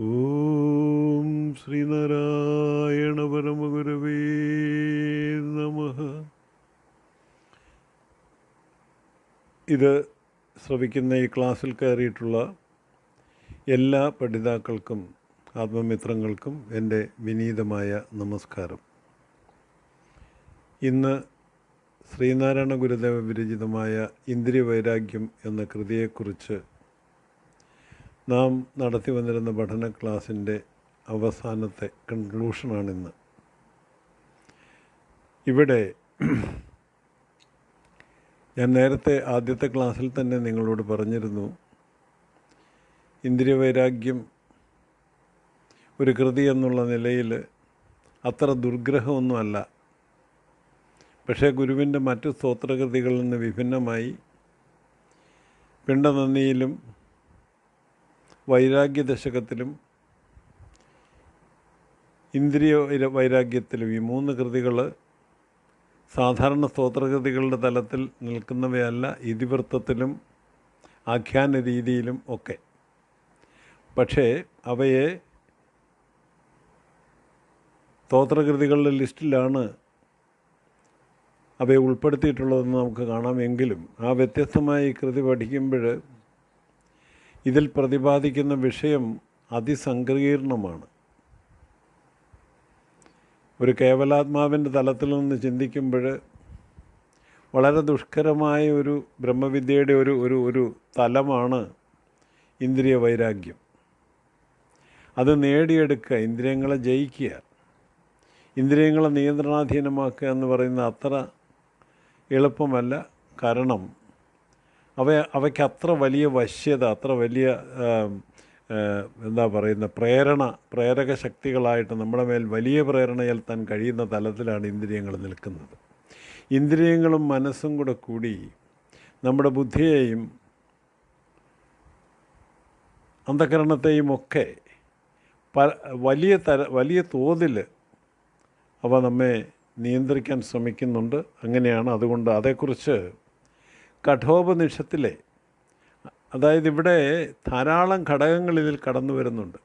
ഓം ശ്രീനാരായണ പരമഗുരവേ നമ. ഇത് ശ്രവിക്കുന്ന ഈ ക്ലാസ്സിൽ കയറിയിട്ടുള്ള എല്ലാ പഠിതാക്കൾക്കും ആത്മമിത്രങ്ങൾക്കും എന്റെ വിനീതമായ നമസ്കാരം. ഇന്ന് ശ്രീനാരായണ ഗുരുദേവ വിരചിതമായ ഇന്ദ്രിയ വൈരാഗ്യം എന്ന കൃതിയെക്കുറിച്ച് നാം നടത്തി വന്നിരുന്ന പഠന ക്ലാസ്സിന്റെ അവസാനത്തെ കൺക്ലൂഷനാണിന്ന്. ഇവിടെ ഞാൻ നേരത്തെ ആദ്യത്തെ ക്ലാസ്സിൽ തന്നെ നിങ്ങളോട് പറഞ്ഞിരുന്നു ഇന്ദ്രിയ വൈരാഗ്യം ഒരു കൃതി എന്നുള്ള നിലയിൽ അത്ര ദുർഗ്രഹമൊന്നുമല്ല. പക്ഷേ ഗുരുവിന്റെ മറ്റു സ്തോത്രകൃതികളിൽ നിന്ന് വിഭിന്നമായി പിണ്ടനന്ദിയിലും വൈരാഗ്യ ദശകത്തിലും ഇന്ദ്രിയ വൈരാഗ്യത്തിലും ഈ മൂന്ന് കൃതികൾ സാധാരണ സ്തോത്രകൃതികളുടെ തലത്തിൽ നിൽക്കുന്നവയല്ല ഇതിവൃത്തത്തിലും ആഖ്യാന രീതിയിലും ഒക്കെ. പക്ഷേ അവയെ സ്തോത്രകൃതികളുടെ ലിസ്റ്റിലാണ് അവയെ ഉൾപ്പെടുത്തിയിട്ടുള്ളതെന്ന് നമുക്ക് കാണാമെങ്കിലും ആ വ്യത്യസ്തമായ ഈ കൃതി പഠിക്കുമ്പോൾ ഇതിൽ പ്രതിപാദിക്കുന്ന വിഷയം അതിസങ്കീർണമാണ്. ഒരു കേവലാത്മാവിന്റെ തലത്തിൽ നിന്ന് ചിന്തിക്കുമ്പോൾ വളരെ ദുഷ്കരമായ ഒരു ബ്രഹ്മവിദ്യയുടെ ഒരു ഒരു ഒരു തലമാണ് ഇന്ദ്രിയ വൈരാഗ്യം. അത് നേടിയെടുക്കുക ഇന്ദ്രിയങ്ങളെ ജയിക്കുക ഇന്ദ്രിയങ്ങളെ നിയന്ത്രണാധീനമാക്കുക എന്ന് പറയുന്ന അത്ര എളുപ്പമല്ല കാരണം അവ അവയ്ക്ക് അത്ര വലിയ വശ്യത അത്ര വലിയ എന്താ പറയുന്ന പ്രേരണ പ്രേരക ശക്തികളായിട്ട് നമ്മുടെ മേൽ വലിയ പ്രേരണ ചെലുത്താൻ കഴിയുന്ന തലത്തിലാണ് ഇന്ദ്രിയങ്ങൾ നിൽക്കുന്നത്. ഇന്ദ്രിയങ്ങളും മനസ്സും കൂടെ കൂടി നമ്മുടെ ബുദ്ധിയെയും അന്ധകരണത്തെയും ഒക്കെ പ വലിയ തര വലിയ തോതിൽ അവ നമ്മെ നിയന്ത്രിക്കാൻ ശ്രമിക്കുന്നുണ്ട്. അങ്ങനെയാണ്. അതുകൊണ്ട് അതേക്കുറിച്ച് കഠോപനിഷത്തിലെ അതായത് ഇവിടെ ധാരാളം ഘടകങ്ങൾ ഇതിൽ കടന്നു വരുന്നുണ്ട്.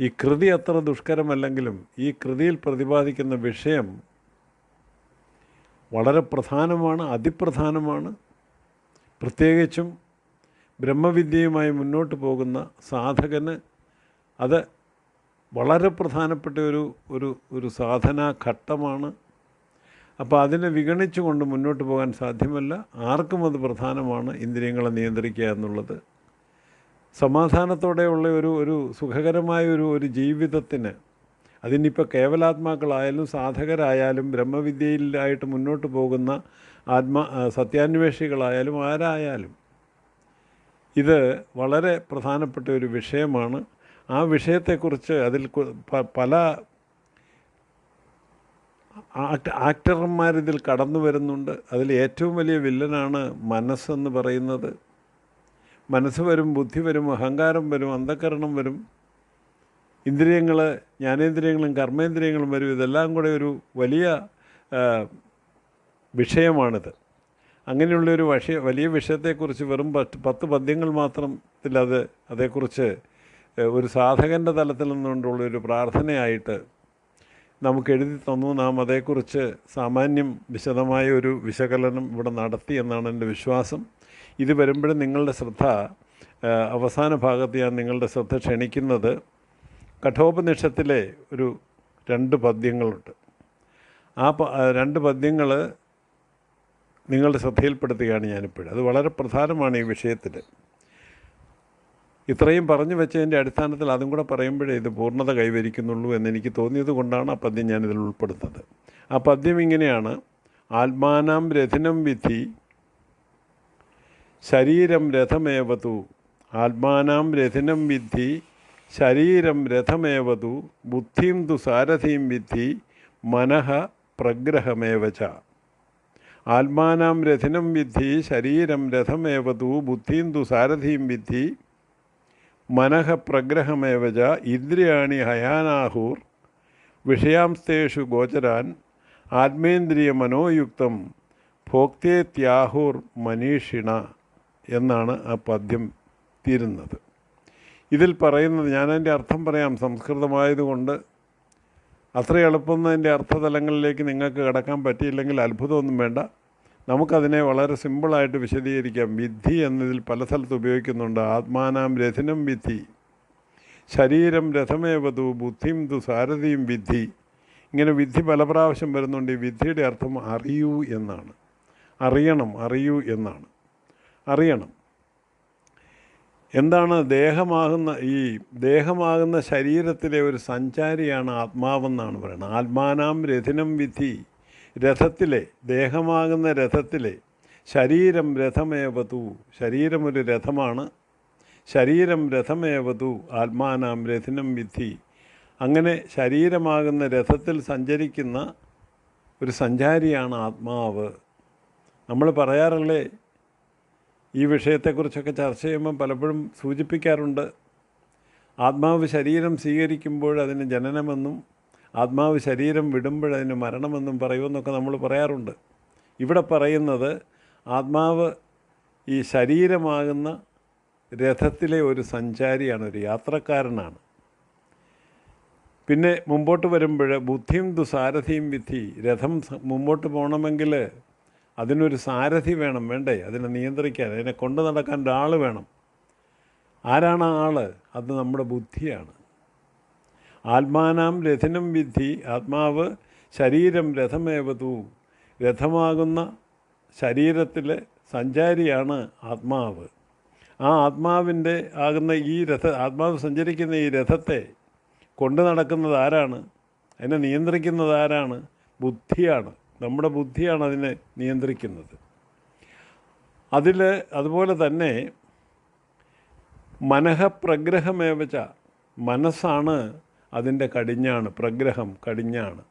ഈ കൃതി അത്ര ദുഷ്കരമല്ലെങ്കിലും ഈ കൃതിയിൽ പ്രതിപാദിക്കുന്ന വിഷയം വളരെ പ്രധാനമാണ് അതിപ്രധാനമാണ്. പ്രത്യേകിച്ചും ബ്രഹ്മവിദ്യയുമായി മുന്നോട്ട് പോകുന്ന സാധകന് അത് വളരെ പ്രധാനപ്പെട്ട ഒരു ഒരു ഒരു സാധനാ ഘട്ടമാണ്. അപ്പോൾ അതിനെ വിഗണിച്ചുകൊണ്ട് മുന്നോട്ട് പോകാൻ സാധ്യമല്ല. ആർക്കും അത് പ്രധാനമാണ് ഇന്ദ്രിയങ്ങളെ നിയന്ത്രിക്കുക എന്നുള്ളത്. സമാധാനത്തോടെയുള്ള ഒരു ഒരു സുഖകരമായ ഒരു ഒരു ജീവിതത്തിന് അതിനിപ്പോൾ കേവലാത്മാക്കളായാലും സാധകരായാലും ബ്രഹ്മവിദ്യയിലായിട്ട് മുന്നോട്ട് പോകുന്ന ആത്മാ സത്യാന്വേഷികളായാലും ആരായാലും ഇത് വളരെ പ്രധാനപ്പെട്ട ഒരു വിഷയമാണ്. ആ വിഷയത്തെക്കുറിച്ച് അതിൽ പല ആക്ട് ആക്ടർമാരിതിൽ കടന്നു വരുന്നുണ്ട്. അതിൽ ഏറ്റവും വലിയ വില്ലനാണ് മനസ്സെന്ന് പറയുന്നത്. മനസ്സ് വരും ബുദ്ധി വരും അഹങ്കാരം വരും അന്ധകരണം വരും. ഇന്ദ്രിയങ്ങൾ ജ്ഞാനേന്ദ്രിയങ്ങളും കർമ്മേന്ദ്രിയങ്ങളും വരും. ഇതെല്ലാം കൂടെ ഒരു വലിയ വിഷയമാണിത്. അങ്ങനെയുള്ളൊരു വഷ വലിയ വിഷയത്തെക്കുറിച്ച് വെറും പത്ത് പദ്യങ്ങൾ മാത്രത്തിൽ അത് അതേക്കുറിച്ച് ഒരു സാധകന്റെ തലത്തിൽ നിന്നുകൊണ്ടുള്ള ഒരു പ്രാർത്ഥനയായിട്ട് നമുക്ക് എഴുതി തന്നു. നാം അതേക്കുറിച്ച് സാമാന്യം വിശദമായ ഒരു വിശകലനം ഇവിടെ നടത്തി എന്നാണ് എന്റെ വിശ്വാസം. ഇത് വരുമ്പോഴും നിങ്ങളുടെ ശ്രദ്ധ അവസാന ഭാഗത്ത് ഞാൻ നിങ്ങളുടെ ശ്രദ്ധ ക്ഷണിക്കുന്നത് കഠോപനിഷത്തിലെ ഒരു രണ്ട് പദ്യങ്ങളുണ്ട്. ആ രണ്ട് പദ്യങ്ങൾ നിങ്ങളുടെ ശ്രദ്ധയിൽപ്പെടുത്തുകയാണ് ഞാനിപ്പോഴും. അത് വളരെ പ്രധാനമാണ് ഈ വിഷയത്തിൽ ഇത്രയും പറഞ്ഞു വെച്ചതിന്റെ അടിസ്ഥാനത്തിൽ അതും കൂടെ പറയുമ്പോഴേ ഇത് പൂർണത കൈവരിക്കുന്നുള്ളൂ എന്നെനിക്ക് തോന്നിയത് കൊണ്ടാണ് ആ പദ്യം ഞാനിതിൽ ഉൾപ്പെടുത്തുന്നത് ആ പദ്യം ഇങ്ങനെയാണ്. ആത്മാനാം രഥിനം വിധി ശരീരം രഥമേവതു. ആത്മാനാം രഥിനം വിധി ശരീരം രഥമേവതു. ബുദ്ധിം തു സാരഥിയും വിദ്ധി മനഃ പ്രഗ്രഹമേവച ആത്മാനം രഥിനം വിദ്ധി ശരീരം രഥമേവതു. ബുദ്ധിം തു സാരഥിയും വിദ്ധി മനഃ പ്രഗ്രഹമേവ ച ഇന്ദ്രിയാണി ഹയാനാഹൂർ വിഷയാംസ്തേഷു ഗോചരാൻ ആത്മേന്ദ്രിയ മനോയുക്തം ഭോക്തേത്യാഹൂർ മനീഷിണ എന്നാണ് ആ പദ്യം തീരുന്നത്. ഇതിൽ പറയുന്നത് ഞാനതിന്റെ അർത്ഥം പറയാം. സംസ്കൃതമായതുകൊണ്ട് അത്ര എളുപ്പം അതിന്റെ അർത്ഥതലങ്ങളിലേക്ക് നിങ്ങൾക്ക് കിടക്കാൻ പറ്റിയില്ലെങ്കിൽ അത്ഭുതമൊന്നും വേണ്ട. നമുക്കതിനെ വളരെ സിമ്പിളായിട്ട് വിശദീകരിക്കാം. വിധി എന്നതിൽ പല സ്ഥലത്ത് ഉപയോഗിക്കുന്നുണ്ട്. ആത്മാനാം രഥിനം വിധി. ശരീരം രഥമേവതു ബുദ്ധിം തു സാരഥിയും വിദ്ധി ഇങ്ങനെ വിധി പല പ്രാവശ്യം വരുന്നുണ്ട്. ഈ വിധിയുടെ അർത്ഥം അറിയൂ എന്നാണ്. അറിയണം അറിയൂ എന്നാണ്. അറിയണം. എന്താണ് ദേഹമാകുന്ന ഈ ദേഹമാകുന്ന ശരീരത്തിലെ ഒരു സഞ്ചാരിയാണ് ആത്മാവെന്നാണ് പറയുന്നത്. ആത്മാനാം രഥിനം വിധി. രഥത്തിലെ ദേഹമാകുന്ന രഥത്തിലെ ശരീരം രഥമേവതു. ശരീരമൊരു രഥമാണ്. ശരീരം രഥമേവതു. ആത്മാനാം രഥിനം വിധി. അങ്ങനെ ശരീരമാകുന്ന രഥത്തിൽ സഞ്ചരിക്കുന്ന ഒരു സഞ്ചാരിയാണ് ആത്മാവ്. നമ്മൾ പറയാറല്ലേ? ഈ വിഷയത്തെക്കുറിച്ചൊക്കെ ചർച്ച ചെയ്യുമ്പോൾ പലപ്പോഴും സൂചിപ്പിക്കാറുണ്ട്. ആത്മാവ് ശരീരം സ്വീകരിക്കുമ്പോൾ അതിന് ജനനമെന്നും ആത്മാവ് ശരീരം വിടുമ്പോഴതിന് മരണമെന്നും പറയുമെന്നൊക്കെ നമ്മൾ പറയാറുണ്ട്. ഇവിടെ പറയുന്നത് ആത്മാവ് ഈ ശരീരമാകുന്ന രഥത്തിലെ ഒരു സഞ്ചാരിയാണ് ഒരു യാത്രക്കാരനാണ്. പിന്നെ മുമ്പോട്ട് വരുമ്പോൾ ബുദ്ധിയും ദുസാരഥിയും വിധി രഥം മുമ്പോട്ട് പോകണമെങ്കിൽ അതിനൊരു സാരഥി വേണം വേണ്ടേ? അതിനെ നിയന്ത്രിക്കാൻ അതിനെ കൊണ്ടു നടക്കാൻ ഒരാൾ വേണം. ആരാണ് ആൾ അത് നമ്മുടെ ബുദ്ധിയാണ്. ആത്മാനാം രഥനം വിധി ആത്മാവ് ശരീരം രഥമേവതു. രഥമാകുന്ന ശരീരത്തിലെ സഞ്ചാരിയാണ് ആത്മാവ്. ആ ആത്മാവിന്റെ ആകുന്ന ഈ രഥ ആത്മാവ് സഞ്ചരിക്കുന്ന ഈ രഥത്തെ കൊണ്ടു നടക്കുന്നത് ആരാണ്? അതിനെ നിയന്ത്രിക്കുന്നത് ആരാണ്? ബുദ്ധിയാണ്. നമ്മുടെ ബുദ്ധിയാണ് അതിനെ നിയന്ത്രിക്കുന്നത്. അതിൽ അതുപോലെ തന്നെ മനഃപ്രഗ്രഹമേവച്ച മനസ്സാണ് അതിന്റെ കടിഞ്ഞാണ് പ്രഗ്രഹം കടിഞ്ഞാണ്.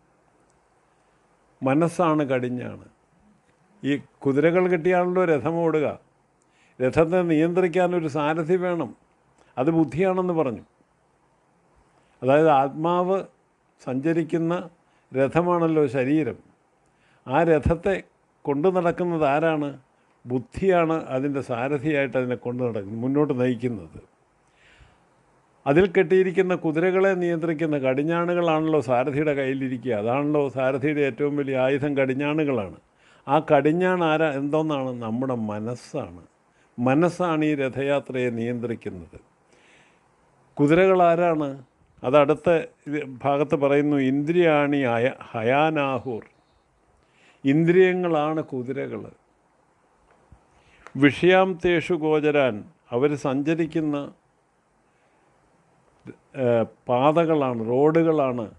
മനസ്സാണ് കടിഞ്ഞാണ്. ഈ കുതിരകൾ കിട്ടിയാണല്ലോ രഥം ഓടുക. രഥത്തെ നിയന്ത്രിക്കാനൊരു സാരഥി വേണം. അത് ബുദ്ധിയാണെന്ന് പറഞ്ഞു. അതായത് ആത്മാവ് സഞ്ചരിക്കുന്ന രഥമാണല്ലോ ശരീരം. ആ രഥത്തെ കൊണ്ടു നടക്കുന്നത് ആരാണ്? ബുദ്ധിയാണ് അതിന്റെ സാരഥിയായിട്ട് അതിനെ കൊണ്ടു നടക്കുന്നത് മുന്നോട്ട് നയിക്കുന്നത്. അതിൽ കെട്ടിയിരിക്കുന്ന കുതിരകളെ നിയന്ത്രിക്കുന്ന കടിഞ്ഞാണുകളാണല്ലോ സാരഥിയുടെ കയ്യിലിരിക്കുക. അതാണല്ലോ സാരഥിയുടെ ഏറ്റവും വലിയ ആയുധം കടിഞ്ഞാണുകളാണ്. ആ കടിഞ്ഞാണ് ആരാ? എന്തോന്നാണ്? നമ്മുടെ മനസ്സാണ്. മനസ്സാണ് ഈ രഥയാത്രയെ നിയന്ത്രിക്കുന്നത്. കുതിരകൾ ആരാണ്? അതടുത്ത ഭാഗത്ത് പറയുന്നു ഇന്ദ്രിയാണി അയ ഹയാനാഹൂർ. ഇന്ദ്രിയങ്ങളാണ് കുതിരകൾ വിഷയാംതേഷു ഗോചരാൻ. അവർ സഞ്ചരിക്കുന്ന പാതകളാണ് റോഡുകളാണ്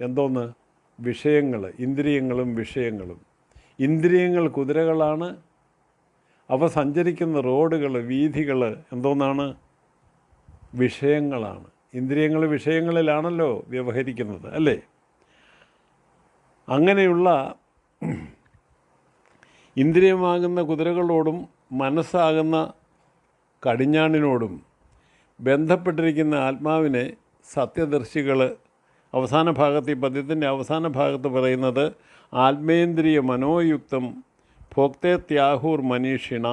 എന്തോന്ന്? വിഷയങ്ങൾ ഇന്ദ്രിയങ്ങളും വിഷയങ്ങളും. ഇന്ദ്രിയങ്ങൾ കുതിരകളാണ്. അവ സഞ്ചരിക്കുന്ന റോഡുകൾ വീഥികൾ എന്തോന്നാണ്? വിഷയങ്ങളാണ്. ഇന്ദ്രിയങ്ങൾ വിഷയങ്ങളിലാണല്ലോ വ്യവഹരിക്കുന്നത് അല്ലേ? അങ്ങനെയുള്ള ഇന്ദ്രിയമാകുന്ന കുതിരകളോടും മനസ്സാകുന്ന കടിഞ്ഞാണിനോടും ബന്ധപ്പെട്ടിരിക്കുന്ന ആത്മാവിനെ സത്യദർശികൾ അവസാന ഭാഗത്ത് ഈ പദ്യത്തിന്റെ അവസാന ഭാഗത്ത് പറയുന്നത് ആത്മേന്ദ്രിയ മനോയുക്തം ഭോക്തേ ത്യാഹൂർ മനീഷിണ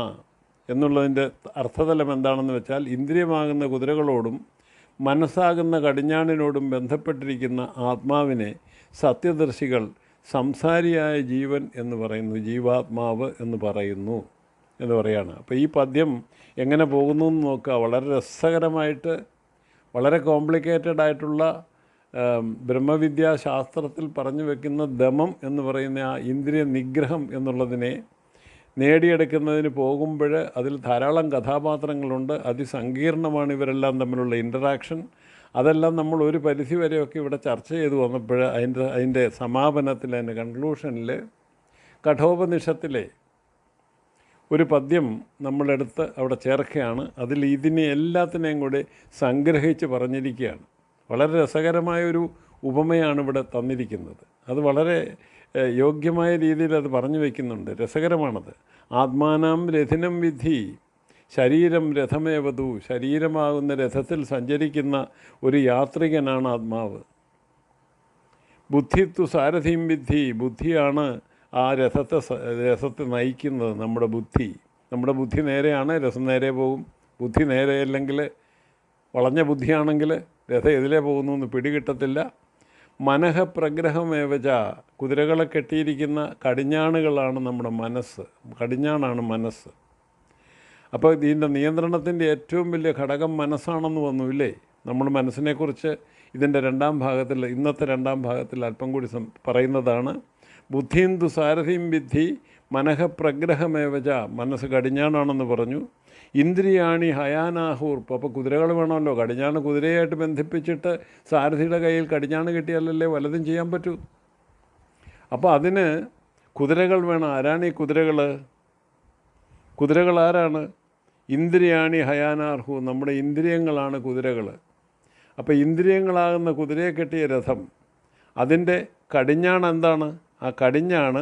എന്നുള്ളതിന്റെ അർത്ഥതലം എന്താണെന്ന് വെച്ചാൽ ഇന്ദ്രിയമാകുന്ന കുതിരകളോടും മനസ്സാകുന്ന കടിഞ്ഞാണിനോടും ബന്ധപ്പെട്ടിരിക്കുന്ന ആത്മാവിനെ സത്യദർശികൾ സംസാരിയായ ജീവൻ എന്ന് പറയുന്നു ജീവാത്മാവ് എന്ന് പറയുന്നു. എന്ന് പറയുകയാണ് അപ്പോൾ ഈ പദ്യം എങ്ങനെ പോകുന്നു എന്ന് നോക്കുക. വളരെ രസകരമായിട്ട് വളരെ കോംപ്ലിക്കേറ്റഡ് ആയിട്ടുള്ള ബ്രഹ്മവിദ്യാ ശാസ്ത്രത്തിൽ പറഞ്ഞു വെക്കുന്ന ദമം എന്ന് പറയുന്ന ആ ഇന്ദ്രിയ നിഗ്രഹം എന്നുള്ളതിനെ നേടിയെടുക്കുന്നതിന് പോകുമ്പോൾ അതിൽ ധാരാളം കഥാപാത്രങ്ങളുണ്ട്. അതിസങ്കീർണമാണ് ഇവരെല്ലാം തമ്മിലുള്ള ഇന്ററാക്ഷൻ അതെല്ലാം നമ്മൾ ഒരു പരിധി വരെയൊക്കെ ഇവിടെ ചർച്ച ചെയ്തു വന്നപ്പോൾ അതിന്റെ അതിന്റെ സമാപനത്തിൽ അതിന്റെ കൺക്ലൂഷനിൽ കഠോപനിഷത്തിലെ ഒരു പദ്യം നമ്മളെടുത്ത് അവിടെ ചേർക്കുകയാണ്. അതിൽ ഇതിനെ എല്ലാത്തിനെയും കൂടി സംഗ്രഹിച്ച് പറഞ്ഞിരിക്കുകയാണ്. വളരെ രസകരമായ ഒരു ഉപമയാണ് ഇവിടെ തന്നിരിക്കുന്നത്. അത് വളരെ യോഗ്യമായ രീതിയിൽ അത് പറഞ്ഞു വയ്ക്കുന്നുണ്ട് രസകരമാണത്. ആത്മാനാം രഥിനം വിധി ശരീരം രഥമേവതു. ശരീരമാകുന്ന രഥത്തിൽ സഞ്ചരിക്കുന്ന ഒരു യാത്രികനാണ് ആത്മാവ്. ബുദ്ധിത്വ സാരഥിയും വിധി ബുദ്ധിയാണ് ആ രസത്തെ രഥത്തെ നയിക്കുന്നത് നമ്മുടെ ബുദ്ധി. നമ്മുടെ ബുദ്ധി നേരെയാണ് രസം നേരെ പോകും. ബുദ്ധി നേരെയല്ലെങ്കിൽ വളഞ്ഞ ബുദ്ധിയാണെങ്കിൽ രഥം എതിലേ പോകുന്നു എന്ന് പിടികിട്ടത്തില്ല. മനഃ പ്രഗ്രഹമേവച കുതിരകളെ കെട്ടിയിരിക്കുന്ന കടിഞ്ഞാണുകളാണ് നമ്മുടെ മനസ്സ്. കടിഞ്ഞാണാണ് മനസ്സ്. അപ്പോൾ ഇതിന്റെ നിയന്ത്രണത്തിന്റെ ഏറ്റവും വലിയ ഘടകം മനസ്സാണെന്ന് വന്നു ഇല്ലേ? നമ്മൾ മനസ്സിനെക്കുറിച്ച് ഇതിന്റെ രണ്ടാം ഭാഗത്തിൽ ഇന്നത്തെ രണ്ടാം ഭാഗത്തിൽ അല്പം കൂടി പറയുന്നതാണ് ബുദ്ധിന്തു സാരഥിം വിദ്ധി മനഃ പ്രഗ്രഹമേവച മനസ്സ് കടിഞ്ഞാണാണെന്ന് പറഞ്ഞു. ഇന്ദ്രിയാണി ഹയാനാഹൂർ. അപ്പോൾ കുതിരകൾ വേണമല്ലോ. കടിഞ്ഞാണ് കുതിരയായിട്ട് ബന്ധിപ്പിച്ചിട്ട് സാരഥിയുടെ കയ്യിൽ കടിഞ്ഞാണ് കിട്ടിയാലല്ലേ വലതും ചെയ്യാൻ പറ്റൂ? അപ്പോൾ അതിന് കുതിരകൾ വേണം. ആരാണ് ഈ കുതിരകൾ കുതിരകൾ ആരാണ്? ഇന്ദ്രിയാണി ഹയാനാർഹു. നമ്മുടെ ഇന്ദ്രിയങ്ങളാണ് കുതിരകൾ അപ്പോൾ ഇന്ദ്രിയങ്ങളാകുന്ന കുതിരയെ കെട്ടിയ രഥം. അതിന്റെ കടിഞ്ഞാണ് എന്താണ് ആ കടിഞ്ഞാണ്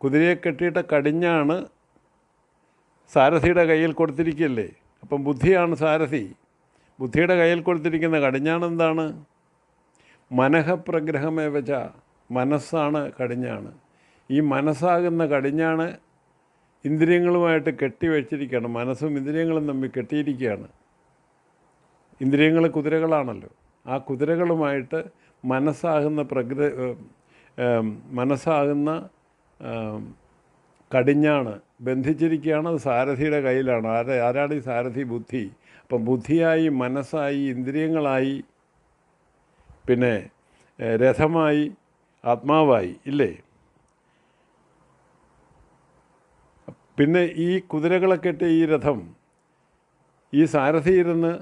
കുതിരയെ കെട്ടിയിട്ട കടിഞ്ഞാണ് സാരഥിയുടെ കയ്യിൽ കൊടുത്തിരിക്കല്ലേ? അപ്പം ബുദ്ധിയാണ് സാരഥി. ബുദ്ധിയുടെ കയ്യിൽ കൊടുത്തിരിക്കുന്ന കടിഞ്ഞാണെന്താണ്? മനഃപ്രഗ്രഹമേ മനഃപ്രഗ്രഹമേവച മനസ്സാണ് കടിഞ്ഞാണ്. ഈ മനസ്സാകുന്ന കടിഞ്ഞാണ് ഇന്ദ്രിയങ്ങളുമായിട്ട് കെട്ടിവെച്ചിരിക്കുകയാണ്. മനസ്സും ഇന്ദ്രിയങ്ങളും തമ്മിൽ കെട്ടിയിരിക്കുകയാണ്. ഇന്ദ്രിയങ്ങൾ കുതിരകളാണല്ലോ. ആ കുതിരകളുമായിട്ട് മനസ്സാകുന്ന പ്രകൃ ഏം, ഏം, മനസ്സാകുന്ന കടിഞ്ഞാണ് ബന്ധിച്ചിരിക്കുകയാണ്. അത് സാരഥിയുടെ കയ്യിലാണ്. ആരെ ആരാണ് ഈ സാരഥി? ബുദ്ധി. അപ്പം ബുദ്ധിയായി മനസ്സായി ഇന്ദ്രിയങ്ങളായി പിന്നെ രഥമായി ആത്മാവായി ഇല്ലേ? പിന്നെ ഈ കുതിരകളൊക്കെ ഇട്ട് ഈ രഥം ഈ സാരഥി ഇരുന്ന്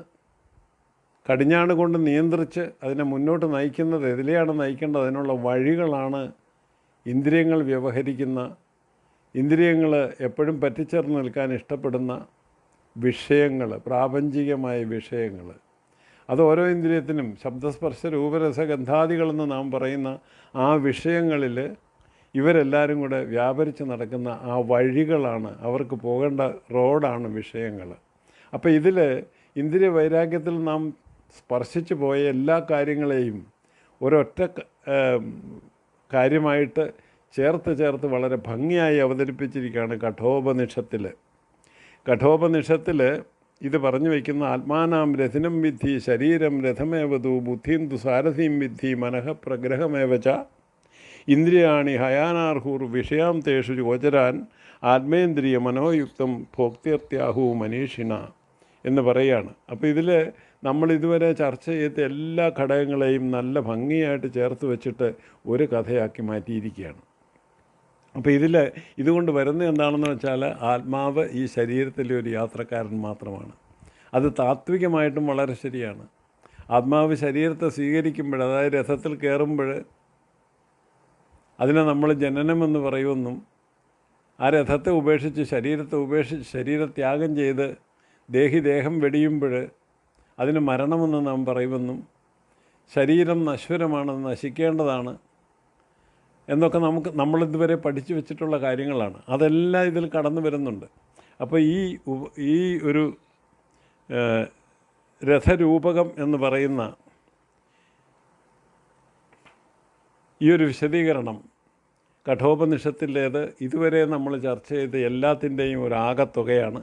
കടിഞ്ഞാണ് കൊണ്ട് നിയന്ത്രിച്ച് അതിനെ മുന്നോട്ട് നയിക്കുന്നത് എതിലെയാണ് നയിക്കേണ്ടത് അതിനുള്ള വഴികളാണ് ഇന്ദ്രിയങ്ങൾ വ്യവഹരിക്കുന്ന ഇന്ദ്രിയങ്ങൾ എപ്പോഴും പറ്റിച്ചേർന്ന് നിൽക്കാൻ ഇഷ്ടപ്പെടുന്ന വിഷയങ്ങൾ പ്രാപഞ്ചികമായ വിഷയങ്ങൾ. അത് ഓരോ ഇന്ദ്രിയത്തിനും ശബ്ദസ്പർശ രൂപരസഗന്ധാദികളെന്ന് നാം പറയുന്ന ആ വിഷയങ്ങളിൽ ഇവരെല്ലാവരും കൂടെ വ്യാപരിച്ച് നടക്കുന്ന ആ വഴികളാണ് അവർക്ക് പോകേണ്ട റോഡാണ് വിഷയങ്ങൾ. അപ്പോൾ ഇതിൽ ഇന്ദ്രിയ വൈരാഗ്യത്തിൽ നാം സ്പർശിച്ചു പോയ എല്ലാ കാര്യങ്ങളെയും ഒരൊറ്റ കാര്യമായിട്ട് ചേർത്ത് ചേർത്ത് വളരെ ഭംഗിയായി അവതരിപ്പിച്ചിരിക്കുകയാണ് കഠോപനിഷത്തിൽ. കഠോപനിഷത്തിൽ ഇത് പറഞ്ഞു വയ്ക്കുന്ന ആത്മാനാം രഥിനം വിദ്ധി ശരീരം രഥമേവതു ബുദ്ധിം തു സാരഥിം വിദ്ധി മനഃ പ്രഗ്രഹമേവച ഇന്ദ്രിയാണി ഹയാനാർഹൂർ വിഷയാം തേഷു ഗോചരാൻ ആത്മേന്ദ്രിയ മനോയുക്തം ഭോക്തിർത്യാഹു മനീഷിണ എന്ന് പറയുകയാണ് അപ്പോൾ ഇതിൽ നമ്മൾ ഇതുവരെ ചർച്ച ചെയ്ത എല്ലാ ഘടകങ്ങളെയും നല്ല ഭംഗിയായിട്ട് ചേർത്ത് വെച്ചിട്ട് ഒരു കഥയാക്കി മാറ്റിയിരിക്കുകയാണ്. അപ്പോൾ ഇതിൽ ഇതുകൊണ്ട് വരുന്ന എന്താണെന്ന് വെച്ചാൽ ആത്മാവ് ഈ ശരീരത്തിലെ ഒരു യാത്രക്കാരൻ മാത്രമാണ്. അത് താത്വികമായിട്ടും വളരെ ശരിയാണ്. ആത്മാവ് ശരീരത്തെ സ്വീകരിക്കുമ്പോൾ അതായത് രഥത്തിൽ കയറുമ്പോൾ അതിനെ നമ്മൾ ജനനമെന്ന് പറയുമെന്നും ആ രഥത്തെ ഉപേക്ഷിച്ച് ശരീരത്തെ ഉപേക്ഷിച്ച് ശരീരത്യാഗം ചെയ്ത് ദേഹി ദേഹം വെടിയുമ്പോൾ അതിന് മരണമെന്ന് നാം പറയുമെന്നും ശരീരം നശ്വരമാണെന്ന് നശിക്കേണ്ടതാണ് എന്നൊക്കെ നമുക്ക് നമ്മളിതുവരെ പഠിച്ചു വെച്ചിട്ടുള്ള കാര്യങ്ങളാണ്. അതെല്ലാം ഇതിൽ കടന്നു വരുന്നുണ്ട്. അപ്പോൾ ഈ ഈ ഒരു രഥരൂപകം എന്ന് പറയുന്ന ഈ ഒരു വിശദീകരണം കഠോപനിഷത്തിലേത് ഇതുവരെ നമ്മൾ ചർച്ച ചെയ്ത എല്ലാത്തിന്റെയും ഒരു ആകത്തുകയാണ്.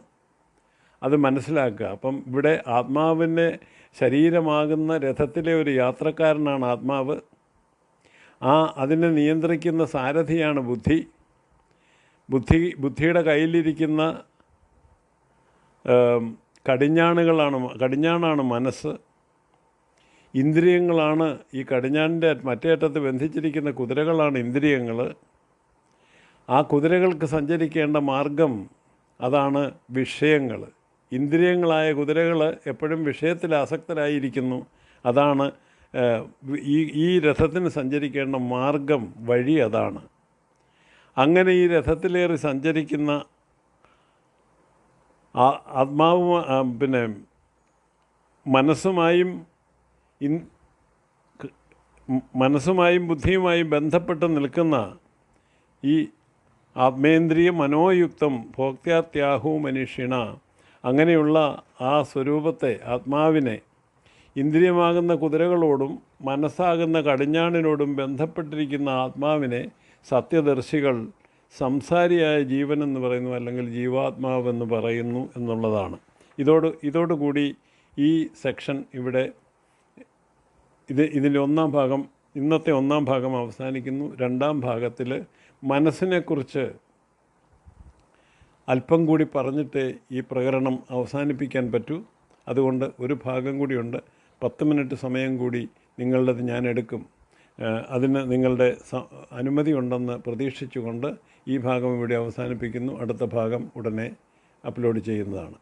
അത് മനസ്സിലാക്കുക. അപ്പം ഇവിടെ ആത്മാവിന്റെ ശരീരമാകുന്ന രഥത്തിലെ ഒരു യാത്രക്കാരനാണ് ആത്മാവ്. ആ അതിനെ നിയന്ത്രിക്കുന്ന സാരഥിയാണ് ബുദ്ധി. ബുദ്ധി ബുദ്ധിയുടെ കയ്യിലിരിക്കുന്ന കടിഞ്ഞാണുകളാണ് കടിഞ്ഞാണാണ് മനസ്സ്. ഇന്ദ്രിയങ്ങളാണ് ഈ കടിഞ്ഞാണിന്റെ മറ്റേ അറ്റത്ത് ബന്ധിച്ചിരിക്കുന്ന കുതിരകളാണ് ഇന്ദ്രിയങ്ങൾ. ആ കുതിരകൾക്ക് സഞ്ചരിക്കേണ്ട മാർഗം അതാണ് വിഷയങ്ങൾ. ഇന്ദ്രിയങ്ങളായ കുതിരകൾ എപ്പോഴും വിഷയത്തിൽ ആസക്തരായിരിക്കുന്നു. അതാണ് ഈ ഈ രഥത്തിന് സഞ്ചരിക്കേണ്ട മാർഗം വഴി അതാണ്. അങ്ങനെ ഈ രഥത്തിലേറി സഞ്ചരിക്കുന്ന ആത്മാവ് പിന്നെ മനസ്സുമായും മനസ്സുമായും ബുദ്ധിയുമായും ബന്ധപ്പെട്ട് നിൽക്കുന്ന ഈ ആത്മേന്ദ്രിയ മനോയുക്തം ഭോക്താത്യാഹു മനുഷ്യണ അങ്ങനെയുള്ള ആ സ്വരൂപത്തെ ആത്മാവിനെ ഇന്ദ്രിയമാകുന്ന കുതിരകളോടും മനസ്സാകുന്ന കടിഞ്ഞാണിനോടും ബന്ധപ്പെട്ടിരിക്കുന്ന ആത്മാവിനെ സത്യദർശികൾ സംസാരിയായ ജീവൻ എന്ന് പറയുന്നു അല്ലെങ്കിൽ ജീവാത്മാവെന്ന് പറയുന്നു എന്നുള്ളതാണ്. ഇതോട് ഇതോടുകൂടി ഈ സെക്ഷൻ ഇവിടെ ഇത് ഇതിന്റെ ഒന്നാം ഭാഗം ഇന്നത്തെ ഒന്നാം ഭാഗം അവസാനിക്കുന്നു. രണ്ടാം ഭാഗത്തിൽ മനസ്സിനെക്കുറിച്ച് അല്പം കൂടി പറഞ്ഞിട്ട് ഈ പ്രകരണം അവസാനിപ്പിക്കാൻ പറ്റൂ. അതുകൊണ്ട് ഒരു ഭാഗം കൂടിയുണ്ട്. പത്ത് മിനിറ്റ് സമയം കൂടി നിങ്ങളുടേത് ഞാൻ എടുക്കും. അതിന് നിങ്ങളുടെ അനുമതി ഉണ്ടെന്ന് പ്രതീക്ഷിച്ചുകൊണ്ട് ഈ ഭാഗം ഇവിടെ അവസാനിപ്പിക്കുന്നു. അടുത്ത ഭാഗം ഉടനെ അപ്ലോഡ് ചെയ്യുന്നതാണ്.